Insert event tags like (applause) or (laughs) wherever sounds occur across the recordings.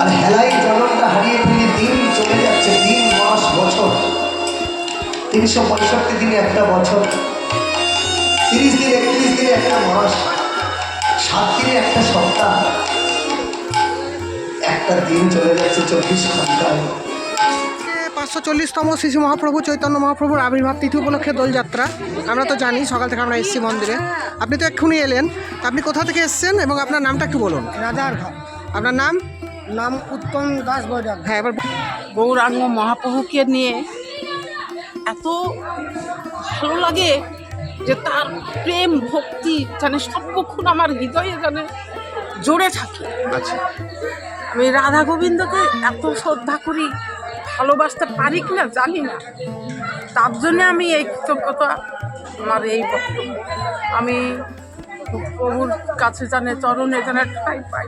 আর হেলাই জননটা হারিয়ে ফেলে দিন চলে যাচ্ছে দিন মাস বছর। তিনশো পঁয়ষট্টি দিনে একটা বছর তিরিশ দিন একত্রিশ দিনে একটা মাস সাত দিনে একটা সপ্তাহ। একটা দিন চলে যাচ্ছে চব্বিশ ঘন্টায়। পাঁচশো চল্লিশতম শিশু মহাপ্রভু চৈতন্য মহাপ্রভুর আবির্ভাব তিথি উপলক্ষে দোলযাত্রা। আমরা তো জানি সকাল থেকে আমরা এসেছি মন্দিরে। আপনি তো এক্ষুনি এলেন। তা আপনি কোথা থেকে এসেছেন এবং আপনার নামটা একটু বলুন। রাজার ঘর। আপনার নাম? নাম উত্তম দাস বৈরাগ। হ্যাঁ এবার গৌরাঙ্গ মহাপ্রভুকে নিয়ে এত ভালো লাগে যে তার প্রেম ভক্তি জানে সর্বক্ষণ আমার হৃদয়ে জানে জোরে থাকে। আচ্ছা। আমি রাধা গোবিন্দকে এত শ্রদ্ধা করি ভালোবাসতে পারি কিনা জানি না। তার জন্য আমি এই কৃতজ্ঞতা আমার এই বক্তব্য। আমি প্রভুর কাছে জানে চরণে জানে ঠাই পাই।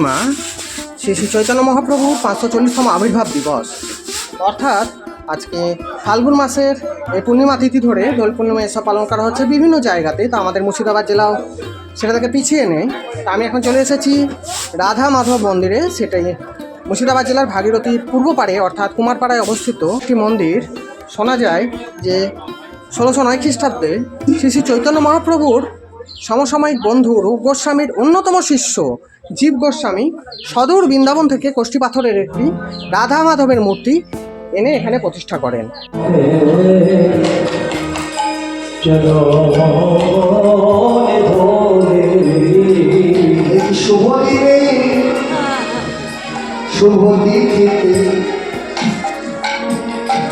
পূর্ণিমা, শ্রী শ্রী চৈতন্য মহাপ্রভু পাঁচশো চল্লিশতম আবির্ভাব দিবস। অর্থাৎ আজকে ফাল্গুন মাসের এই পূর্ণিমা তিথি ধরে দোল পূর্ণিমা এসব পালন করা হচ্ছে বিভিন্ন জায়গাতে, তা আমাদের মুর্শিদাবাদ জেলাও সেটা থেকে পিছিয়ে নেই তা আমি এখন চলে এসেছি রাধা মাধব মন্দিরে, সেটাই মুর্শিদাবাদ জেলার ভাগীরথীর পূর্ব পাড়ে অর্থাৎ কুমারপাড়ায় অবস্থিত একটি মন্দির। শোনা যায় যে ষোলোশো নয় খ্রিস্টাব্দে শ্রী শ্রী চৈতন্য মহাপ্রভুর সমসাময়িক বন্ধু রূপ গোস্বামীর অন্যতম শিষ্য জীব গোস্বামী সদূর বৃন্দাবন থেকে কোষ্ঠী পাথরের একটি রাধা মাধবের মূর্তি এনে এখানে প্রতিষ্ঠা করেন। এই শুভ দিনে শুভ দিকে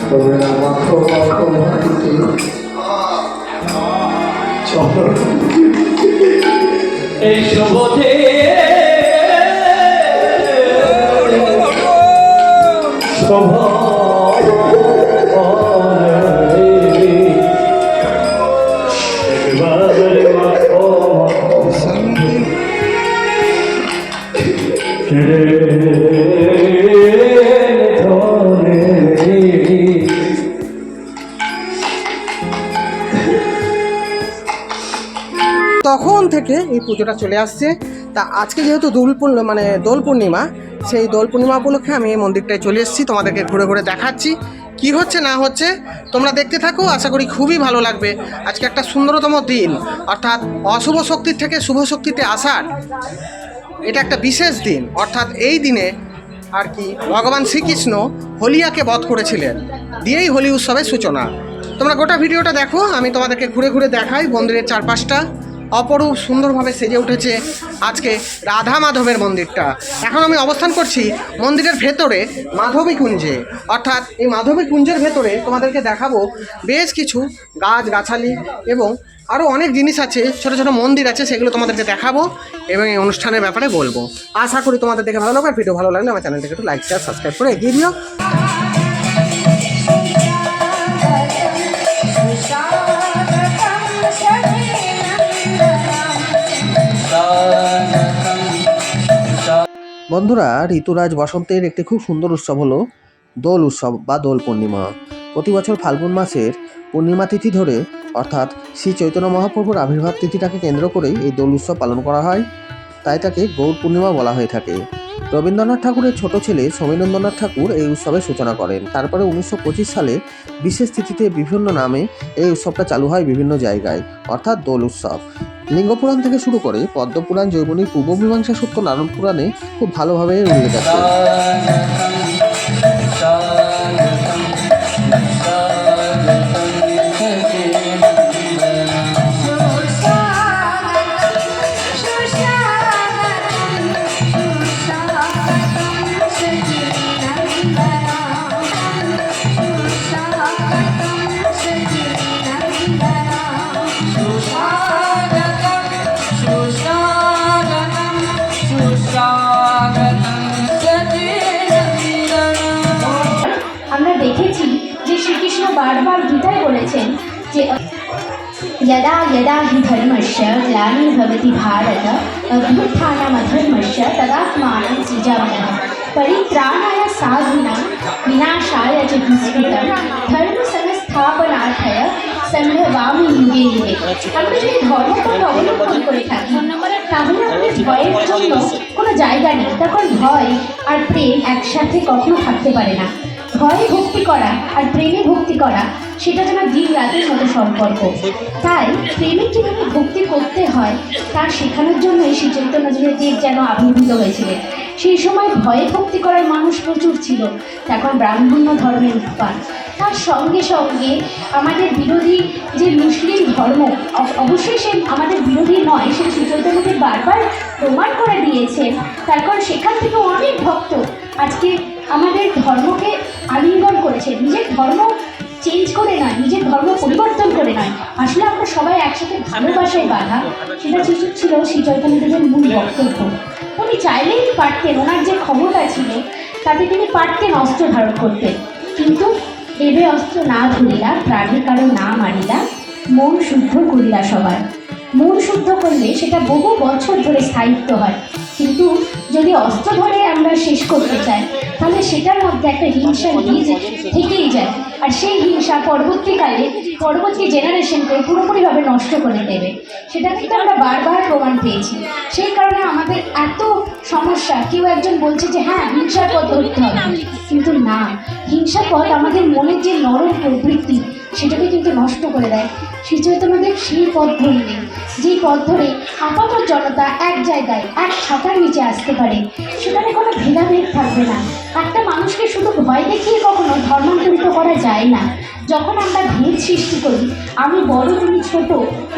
তোমরা মাখো মাখো মাটিতে চলো। এই শুভতে তখন থেকে এই পুজোটা চলে আসছে। তা আজকে যেহেতু দোল মানে দোল পূর্ণিমা সেই দোল পূর্ণিমা উপলক্ষে আমি এই মন্দিরটায় চলে এসেছি। তোমাদেরকে ঘুরে ঘুরে দেখাচ্ছি। কি হচ্ছে, না হচ্ছে, তোমরা দেখতে থাকো। আশা করি খুবই ভালো লাগবে। আজকে একটা সুন্দরতম দিন। অর্থাৎ অশুভ শক্তির থেকে শুভ শক্তিতে আসার এটা একটা বিশেষ দিন। অর্থাৎ এই দিনে আর কি ভগবান শ্রীকৃষ্ণ হোলিয়াকে বধ করেছিলেন। দিয়েই হোলি উৎসবের সূচনা। তোমরা গোটা ভিডিওটা দেখো। আমি তোমাদেরকে ঘুরে ঘুরে দেখাই। মন্দিরের চারপাশটা। অপরূপ সুন্দরভাবে সেজে উঠেছে আজকে রাধা মাধবের মন্দিরটা। এখন আমি অবস্থান করছি মন্দিরের ভেতরে মাধবী কুঞ্জে। অর্থাৎ এই মাধবী কুঞ্জের ভেতরে তোমাদেরকে দেখাবো বেশ কিছু গাছ, গাছালি এবং আরও অনেক জিনিস আছে, ছোটো ছোটো মন্দির আছে, সেগুলো তোমাদেরকে দেখাবো এবং এই অনুষ্ঠানের ব্যাপারে বলব। আশা করি তোমাদের দেখে ভালো লাগবে ভিডিও ভালো লাগলে আমার চ্যানেলটাকে একটু লাইক শেয়ার সাবস্ক্রাইব করে এগিয়ে দিও। বন্ধুরা, ঋতুরাজ বসন্তের একটি খুব সুন্দর উৎসব হলো দোল উৎসব বা দোল পূর্ণিমা। প্রতি বছর ফাল্গুন মাসের পূর্ণিমা তিথি ধরে, অর্থাৎ শ্রী চৈতন্য মহাপ্রভুর আবির্ভাব তিথিটাকে কেন্দ্র করেই এই দোল উৎসব পালন করা হয়। তাই তাকে গৌর পূর্ণিমা বলা হয়ে থাকে। রবীন্দ্রনাথ ঠাকুরের ছোট ছেলে সমীরেন্দ্রনাথ ঠাকুর এই উৎসবের সূচনা করেন। তারপরে উনিশশো পঁচিশ সালে বিশেষ তিথিতে বিভিন্ন নামে এই উৎসবটা চালু হয় বিভিন্ন জায়গায়, অর্থাৎ দোল উৎসব। লিঙ্গপুরাণ থেকে শুরু করে পদ্মপুরাণ জৈবনী পূর্ব মীমাংসা সূত্র নারায়ণ পুরাণে খুব ভালোভাবে উল্লেখ আছে। यदा यदा हि धर्मस्य ग्लानिर्भवति भारत अभ्युत्थानमधर्मस्य तदात्मानं सृजाम्यहं परित्राणाय साधूनां विनाशाय च दुष्कृतं ধর্মসংস্থাপনার্থায় সম্ভবামি যুগে যুগে আমরা যদি ধর্মপথ অবলম্বন করে থাকি তাহলে আমাদের ভয়ের জন্য কোনো জায়গা নেই তখন ভয় আর প্রেম একসাথে কখনো থাকতে পারে না ভয়ে ভক্তি করা আর প্রেমে ভক্তি করা, সেটা যেন দিন রাতের মতো সম্পর্ক। তাই প্রেমে কীভাবে ভক্তি করতে হয় তা শেখানোর জন্য শ্রী চৈতন্যদেব যেন আবির্ভূত হয়েছিলেন সেই সময় ভয়ে ভক্তি করার মানুষ প্রচুর ছিল তখন ব্রাহ্মণ্য ধর্মের উৎপাদ তার সঙ্গে সঙ্গে আমাদের বিরোধী যে মুসলিম ধর্ম অবশ্যই সে আমাদের বিরোধী নয়, সে শ্রী চৈতন্যদেব বারবার প্রমাণ করে দিয়েছেন তার কারণ সেখান থেকে অনেক ভক্ত আজকে আমাদের ধর্মকে আলিঙ্গন করেছে। নিজের ধর্ম চেঞ্জ করে নয়, নিজের ধর্ম পরিবর্তন করে নয়। আসলে আমরা সবাই একসাথে ভালোবাসায় বাধা। সেটা ছিল- ছিল শ্রী চৈতন্যদেবের মূল বক্তব্য। উনি চাইলেই পারতেন ওনার যে ক্ষমতা ছিল, তাতে তিনি পারতেন অস্ত্র ধারণ করতেন। কিন্তু দেবে অস্ত্র না ধরিলা, প্রাণী কারও না মারিলা, মন শুদ্ধ করিলা সবার। মন শুদ্ধ করলে সেটা বহু বছর ধরে স্থায়িত্ব হয়। কিন্তু যদি অস্ত্র ধরে আমরা শেষ করতে চাই। তাহলে সেটার মধ্যে একটা হিংসা বীজ থেকেই যায়। আর সেই হিংসা পরবর্তীকালে, পরবর্তী জেনারেশনকে পুরোপুরিভাবে নষ্ট করে দেবে। সেটা কিন্তু আমরা বারবার প্রমাণ পেয়েছি। সেই কারণে আমাদের এত সমস্যা, কেউ একজন বলছে যে হ্যাঁ হিংসার পথ ধরতে হবে। কিন্তু না, হিংসার পথ আমাদের মনের যে নরম প্রবৃত্তি, সেটাকে কিন্তু নষ্ট করে দেয়। চৈতন্যদেব সেই পথ ধরলেন যে পথ ধরে আপাত জনতা এক জায়গায়, এক ছাতার নিচে আসতে পারে। সেখানে কোনো ভেদাভেদ থাকবে না। একটা মানুষকে শুধু ভয় দেখিয়ে কখনো ধর্মান্তরিত করা যায় না। যখন আমরা ভেদ সৃষ্টি করি, আমি বড় তুমি ছোট,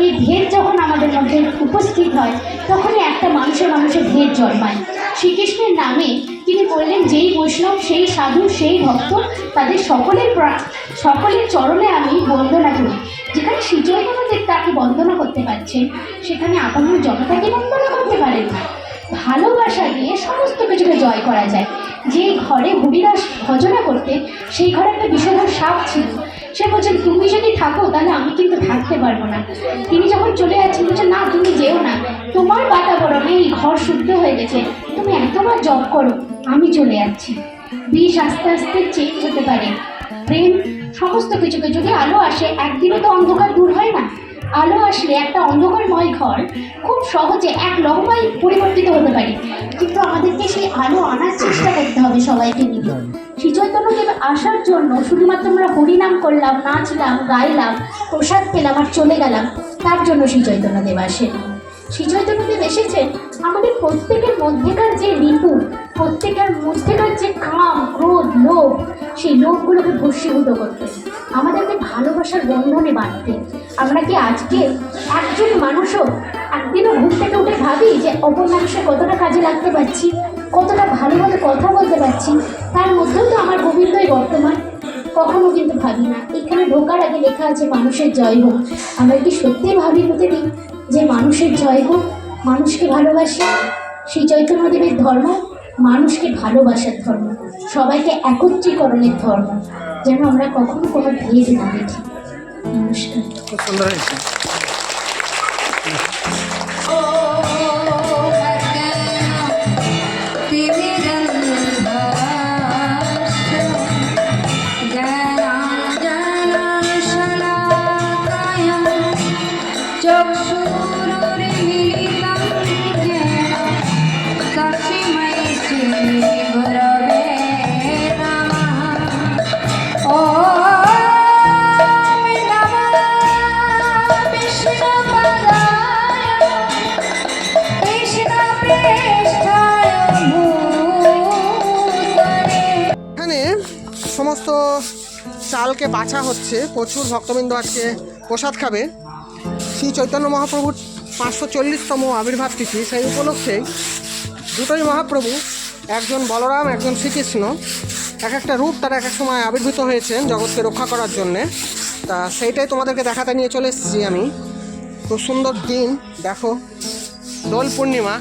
এই ভেদ যখন আমাদের মধ্যে উপস্থিত হয়, তখনই একটা মানুষের মানুষের ভেদ জন্মায়। শ্রীকৃষ্ণের নামে তিনি বললেন, যেই বৈষ্ণব, সেই সাধু, সেই ভক্ত, তাদের সকলের সকলের চরণে আমি বন্দনা করি। যেখানে শ্রীচৈতন্যদেব তাকে বন্দনা করতে পারছেন, সেখানে আপনার জনতাকে বন্দনা করতে পারেন না। ভালোবাসা দিয়ে সমস্ত কিছুকে জয় করা যায়। যে ঘরে হরিদাস ভজনা করতে, সেই ঘরে একটা বিষধর সাপ ছিল। সে বলছেন তুমি যদি থাকো, তাহলে আমি কিন্তু থাকতে পারব না। তিনি যখন চলে যাচ্ছেন বলছেন না, তুমি যেও না। তোমার বাতাবরণে এই ঘর শুদ্ধ হয়ে গেছে। তুমি এতবার জব করো, আমি চলে যাচ্ছি। বিষ আস্তে আস্তে চেঞ্জ হতে পারে। প্রেম, সমস্ত কিছুকে যদি আলো আসে একদিনে তো অন্ধকার দূর হয় না। আলো আসলে একটা অন্ধকারময় ঘর, খুব সহজে এক লহমায় পরিবর্তিত হতে পারে। কিন্তু আমাদেরকে সেই আলো আনার চেষ্টা করতে হবে সবাইকে মিলে। শ্রী চৈতন্যদেব আসার জন্য শুধুমাত্র আমরা হরিনাম করলাম, নাচলাম, গাইলাম, প্রসাদ পেলাম আর চলে গেলাম, তার জন্য শ্রী চৈতন্যদেব আসেন। শ্রী চৈতন্যদেব এসেছেন আমাদের প্রত্যেকের মধ্যেকার যে রিপু প্রত্যেকের মধ্যেকার যে কাম ক্রোধ, লোভ। সেই লোভগুলোকে ভস্মীভূত করতে। আমাদেরকে ভালোবাসার বন্ধনে বাঁধতে। আমরা কি আজকে একজন মানুষও একদিনও ঘুম থেকে উঠে ভাবি যে অপর মানুষের কতটা কাজে লাগতে পারছি, কতটা ভালো ভালোভাবে কথা বলতে পারছি, তার মধ্যেও তো আমার গোবিন্দই বর্তমান। কখনো কিন্তু ভাবি না। এখানে ঢোকার আগে লেখা আছে, মানুষের জয় হোক। আমরা কি সত্যিই ভাবি প্রতিদিন যে মানুষের জয় হোক, মানুষকে ভালোবাসি? শ্রী চৈতন্যদেবের ধর্ম মানুষকে ভালোবাসার ধর্ম সবাইকে একত্রীকরণের ধর্ম যেন আমরা কখনো কোনো ভেদ না দেখি নমস্কার খুব সুন্দর হয়েছে এখানে সমস্ত চালকে বাছা হচ্ছে। প্রচুর ভক্তবৃন্দ আজকে প্রসাদ খাবে। শ্রী চৈতন্য মহাপ্রভুর পাঁচশো চল্লিশতম আবির্ভাব তিথি, সেই উপলক্ষে দুটোই মহাপ্রভু, একজন বলরাম, একজন শ্রীকৃষ্ণ, এক একটা রূপ তারা এক এক সময় আবির্ভূত হয়েছেন জগৎকে রক্ষা করার জন্যে। তা সেইটাই তোমাদেরকে দেখাতে নিয়ে চলে এসেছি আমি। খুব সুন্দর দিন, দেখো, দোল পূর্ণিমা।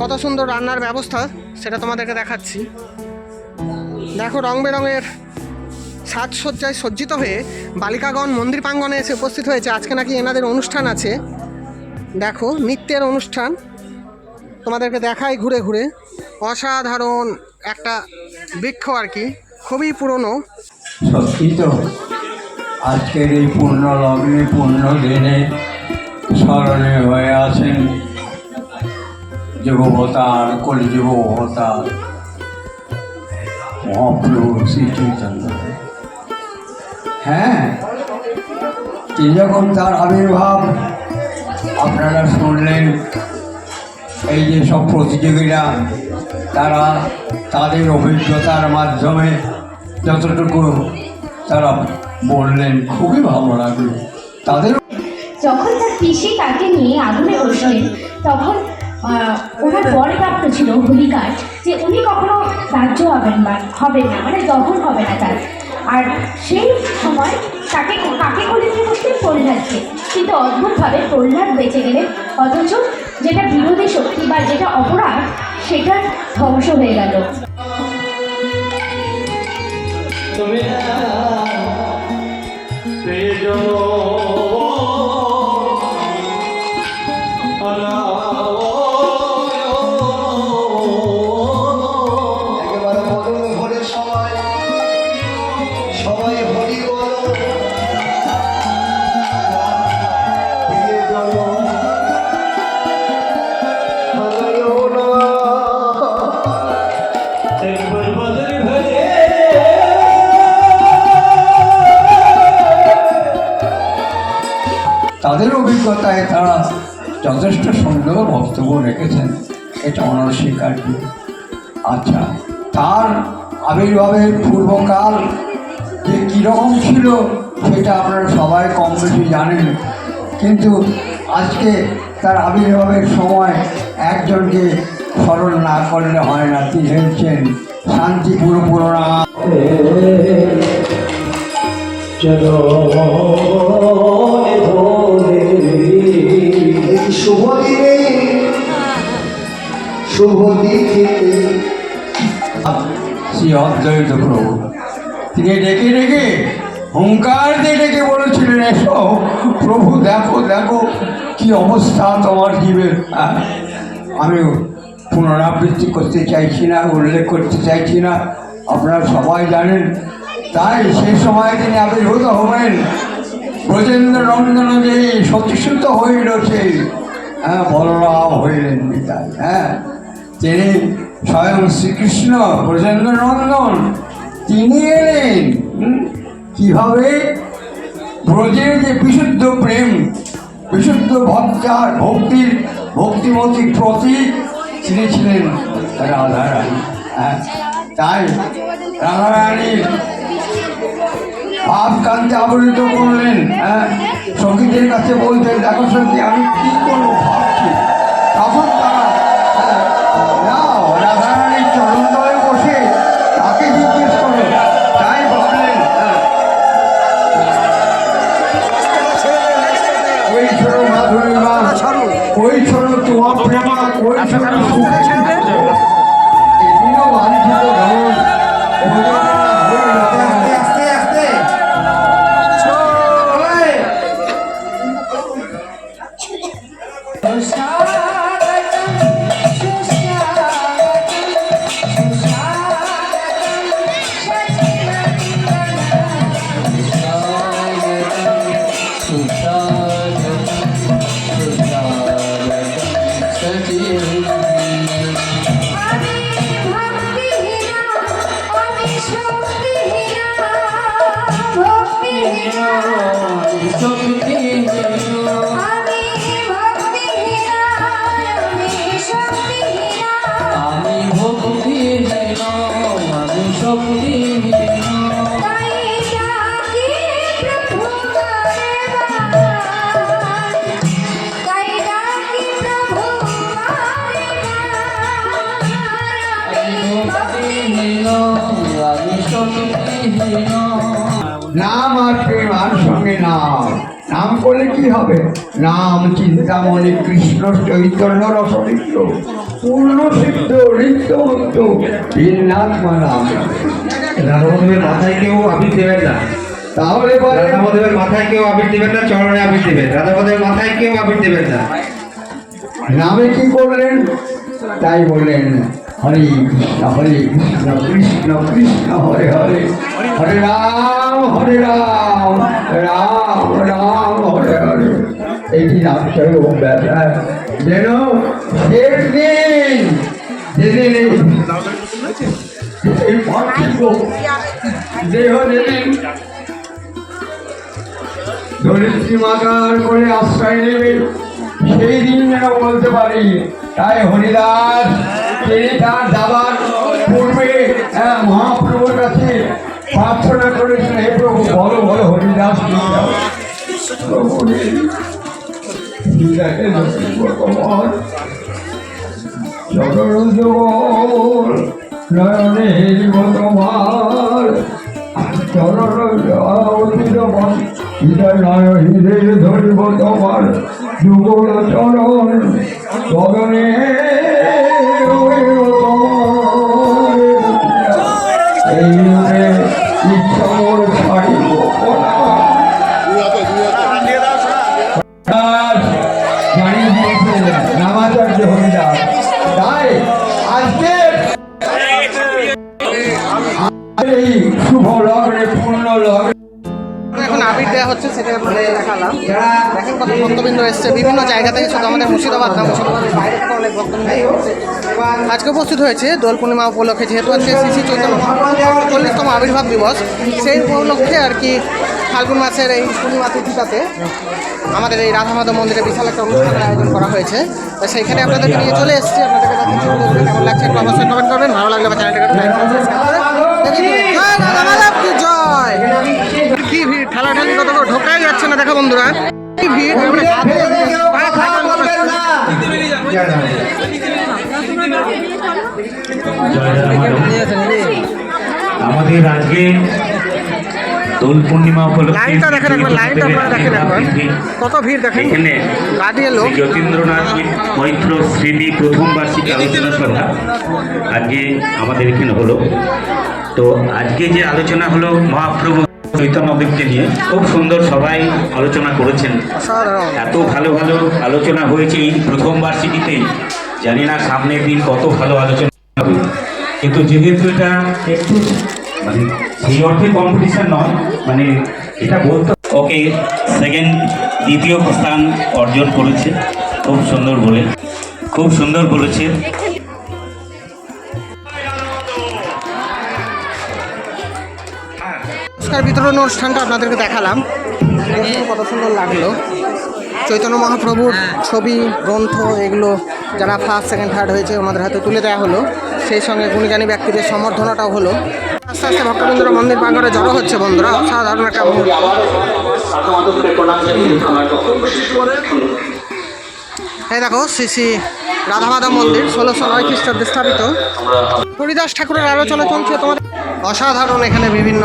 কত সুন্দর রান্নার ব্যবস্থা, সেটা তোমাদেরকে দেখাচ্ছি। দেখো রং বেরঙের সাজসজ্জায় সজ্জিত হয়ে বালিকাগণ মন্দির প্রাঙ্গনে এসে উপস্থিত হয়েছে। আজকে নাকি এনাদের অনুষ্ঠান আছে। দেখো, নৃত্যের অনুষ্ঠান। তোমাদেরকে দেখাই ঘুরে ঘুরে। অসাধারণ একটা বৃক্ষ আর কি, খুবই পুরনো। সত্যি তো, আজকের এই পূর্ণ লগ্নে পূর্ণ দিনে স্মরণে হয়ে আছেন যুগবতার কলিযুগ অবতার হ্যাঁ যখন তার আবির্ভাব, আপনারা শুনলেন এই যে সব প্রতিযোগীরা, তারা তাদের অভিজ্ঞতার মাধ্যমে যতটুকু তারা বললেন, খুবই ভালো লাগল। তাদের যখন তার পিসি তাকে নিয়ে আগুনে বসলেন তখন ওনার বরে প্রাপ্ত ছিল হোলিকার, যে উনি কখনো রাজ্য হবেন বা হবে না মানে দহন হবে না তার। আর সেই সময় তাকে কাকে কোলে নিয়ে বসলেন প্রহ্লাদকে কিন্তু অদ্ভুতভাবে প্রহ্লাদ বেঁচে গেলেন, অথচ যেটা বিরোধী শক্তি বা যেটা অপরাধ, সেটা ধ্বংস হয়ে গেল। একেবারে তাদের অভিজ্ঞতায় তারা যথেষ্ট সুন্দর বক্তব্য রেখেছেন এটা অনস্বীকার্য আচ্ছা তার আবির্ভাবের পূর্বকাল যে কীরকম ছিল সেটা আপনারা সবাই কম বেশি জানেন কিন্তু আজকে তার আবির্ভাবের সময় একজনকে স্মরণ না করলে হয় না তিনি হচ্ছেন শান্তিপুর পুরোনা এই শুভ দিনে শুভ দিনে শ্রী অদ্বৈত প্রভু। তিনি ডেকে ডেকে, হুঙ্কার দিয়ে ডেকে বলেছিলেন, এসো, প্রভু, দেখো দেখো কি অবস্থা তোমার জীবের। আমি পুনরাবৃত্তি করতে চাইছি না, উল্লেখ করতে চাইছি না, আপনারা সবাই জানেন। তাই সেই সময় তিনি আবির্ভূত হবেন ব্রজেন্দ্র নন্দন যে সতীসূত হইল সেই হ্যাঁ বলরাম হইলেন পিতায় হ্যাঁ তিনি স্বয়ং শ্রীকৃষ্ণ ব্রজেন্দ্র নন্দন তিনি এলেন। কীভাবে? ব্রজের যে বিশুদ্ধ প্রেম, বিশুদ্ধ ভক্তার ভক্তির ভক্তিমতী প্রতীক, তিনি ছিলেন রাধারানী। হ্যাঁ তাই রাধারানীর কান্তে আবরিত করলেন হ্যাঁ? সঙ্গীতের কাছে বলতেন দেখো সঙ্গী আমি কি করব ভাবছি? তখন তারা হ্যাঁ, রাধারানীর বসে তাকে জিজ্ঞেস তাই ভাবলেন হ্যাঁ। ওই মা ওই ছোট ধন করলে কি হবে? নাম চিন্তামণি কৃষ্ণ চৈতন্য রসনিত্য। পূর্ণ সিদ্ধ নিত্য মুক্ত। তিননাথ নাম রাধামাধবের মাথায় কেউ আবির দেবেন না। তাহলে রাধামাধবের মাথায় কেউ আবির দেবেন না চরণে আবির দেবেন। রাধামাধবের মাথায় কেউ আবির দেবেন না। নামে কি করলেন তাই বললেন। হরে কৃষ্ণ হরে কৃষ্ণ কৃষ্ণ কৃষ্ণ, হরে হরে। হরে রাম হরে রাম রাম রাম, হরে হরে। এটি নামটাই ও ব্যাপার যেন শেষ দিন যেদিন এই- এই পার্থিব দেহ যেদিন ধরিত্রী মাতার করে আশ্রয় নেবে, সেই দিন যেন বলতে পারি, তাই হরিদাস তিনি তার যাবার পূর্বে হ্যাঁ, মহাপ্রভুর কাছে প্রার্থনা করেছেন হে প্রভু বলো বলো হরিদাস কি চাও?" প্রভু রে, হৃদয়ে লক্ষ্মী ভগবান, চরণ জগল নয়নে হেরিব তোমার হৃদয় হৃদয় ধরিব তোমার যুগল চরণ চরণে এই এসছে বিভিন্ন জায়গা থেকে শুধু আমাদের মুর্শিদাবাদ না, মুর্শিদাবাদের বাইরে থেকে অনেক এসছে। আজকে উপস্থিত হয়েছে দোল পূর্ণিমা উপলক্ষে, যেহেতু আজকে শ্রী চৈতন্য চল্লিশতম আবির্ভাব দিবস, সেই উপলক্ষে আর কি ফাল্গুন মাসের এই পূর্ণিমা তিথিটাতে আমাদের এই রাধা মাধব মন্দিরে বিশাল একটা অনুষ্ঠানের আয়োজন করা হয়েছে। তো সেইখানে আপনাদেরকে নিয়ে চলে এসেছি, আপনাদেরকে কেমন লাগছে, একটু অবশ্যই কমেন্ট করবেন, ভালো লাগলে আমার চ্যানেলটাকে কি জয়! কি ভিড়, ঠেলাঠেলি কত ঢোকাই যাচ্ছে না, দেখো বন্ধুরা। আমাদের আজকে দোল পূর্ণিমা উপলক্ষে লাইনটা দেখেন একবার লাইনটা আপনারা দেখেন একবার। কত ভিড় দেখেন। এখানে গাড়ি এলো। যতীন্দ্রনাথ মৈত্র স্মৃতি প্রথম বার্ষিক আলোচনা সভা আজকে আমাদের এখানে হলো। তো আজকে যে আলোচনা হলো মহাপ্রভু চৈতন্যদেবকে নিয়ে খুব সুন্দর সবাই আলোচনা করেছেন। এত ভালো ভালো আলোচনা হয়েছে এই প্রথম বার্ষিকীতেই জানি না সামনের দিন কত ভালো আলোচনা হবে। কিন্তু যেহেতু এটা একটু মানে সেই অর্থে কম্পিটিশন নয় মানে এটা বলতে ওকে সেকেন্ড দ্বিতীয় স্থান অর্জন করেছে। খুব সুন্দর বলে খুব সুন্দর বলেছে। পুরস্কার বিতরণ অনুষ্ঠানটা আপনাদেরকে দেখালাম। কত সুন্দর লাগল। চৈতন্য মহাপ্রভুর ছবি গ্রন্থ এগুলো যারা ফার্স্ট সেকেন্ড থার্ড হয়েছে ওনাদের হাতে তুলে দেওয়া হলো। সেই সঙ্গে গুণীগানী ব্যক্তিদের সম্বর্ধনাটাও হলো। আস্তে আস্তে ভক্তবৃন্দরা মন্দির প্রাঙ্গণে জড়ো হচ্ছে বন্ধুরা। অসাধারণ একটা এই দেখো শ্রী শ্রী রাধা মাধব মন্দির ষোলোশো নয় খ্রিস্টাব্দে স্থাপিত। হরিদাস ঠাকুরের আলোচনা চলছে তোমাদের। অসাধারণ এখানে বিভিন্ন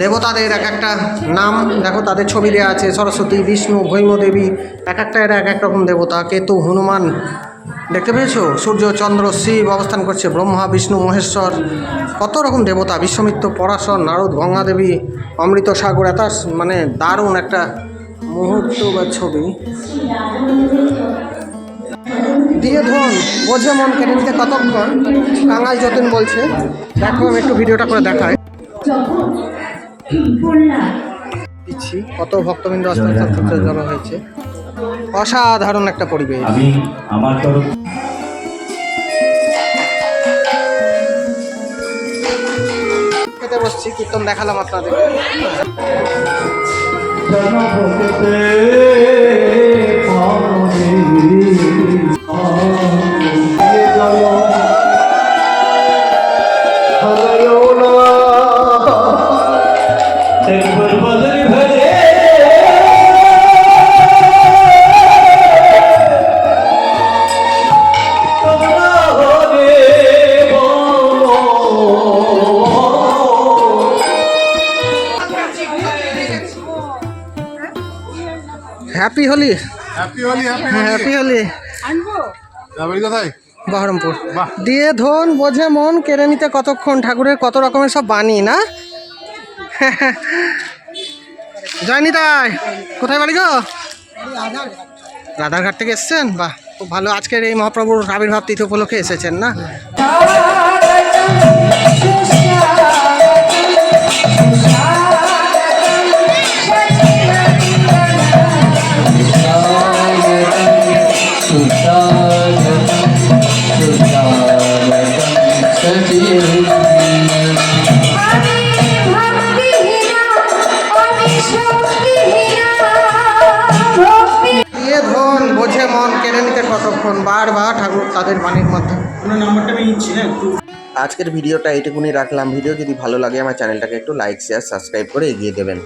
দেবতাদের এক একটা নাম, দেখো তাদের ছবি দেওয়া আছে, সরস্বতী, বিষ্ণু, ভৈমদেবী, এক একটা এরা এক এক রকম দেবতা, কেতু, হনুমান, দেখতে পেয়েছ? সূর্য, চন্দ্র, শিব অবস্থান করছে, ব্রহ্মা, বিষ্ণু, মহেশ্বর, কত রকম দেবতা, বিশ্বমিত্র, পরাশর, নারদ, গঙ্গাদেবী, অমৃত সাগর, এত মানে দারুণ একটা মুহূর্ত বা ছবি। দিয়ে ধন, বোঝে মন কেটে নিতে কতক্ষণ? কাঙাল যতীন বলছে, দেখো আমি একটু ভিডিওটা করে বন্যা দিচ্ছি। কত ভক্তবৃন্দ আসতে জড়ো হয়েছে। অসাধারণ একটা পরিবেশ। খেতে বসছি কীর্তন দেখালাম আপনাদের। Oh, happy Holi happy Holi happy হ্যাঁ হোলি কোথায় বহরমপুর। দিয়ে ধন বোঝে মন কেড়ে নিতে কতক্ষণ? ঠাকুরের কত রকমের সব বাণী না? (laughs) জয়নি তাই কোথায় বাড়ি গো? রাধারঘাট থেকে এসছেন? বাহ খুব ভালো। আজকের এই মহাপ্রভুর আবির্ভাব তিথি উপলক্ষে এসেছেন না? বার বারবার ঠাকুর তাদের বাণীর মধ্যে। আজকের ভিডিওটা এইটুকুনি রাখলাম। ভিডিও যদি ভালো লাগে আমার চ্যানেলটাকে একটু লাইক শেয়ার সাবস্ক্রাইব করে এগিয়ে দেবেন।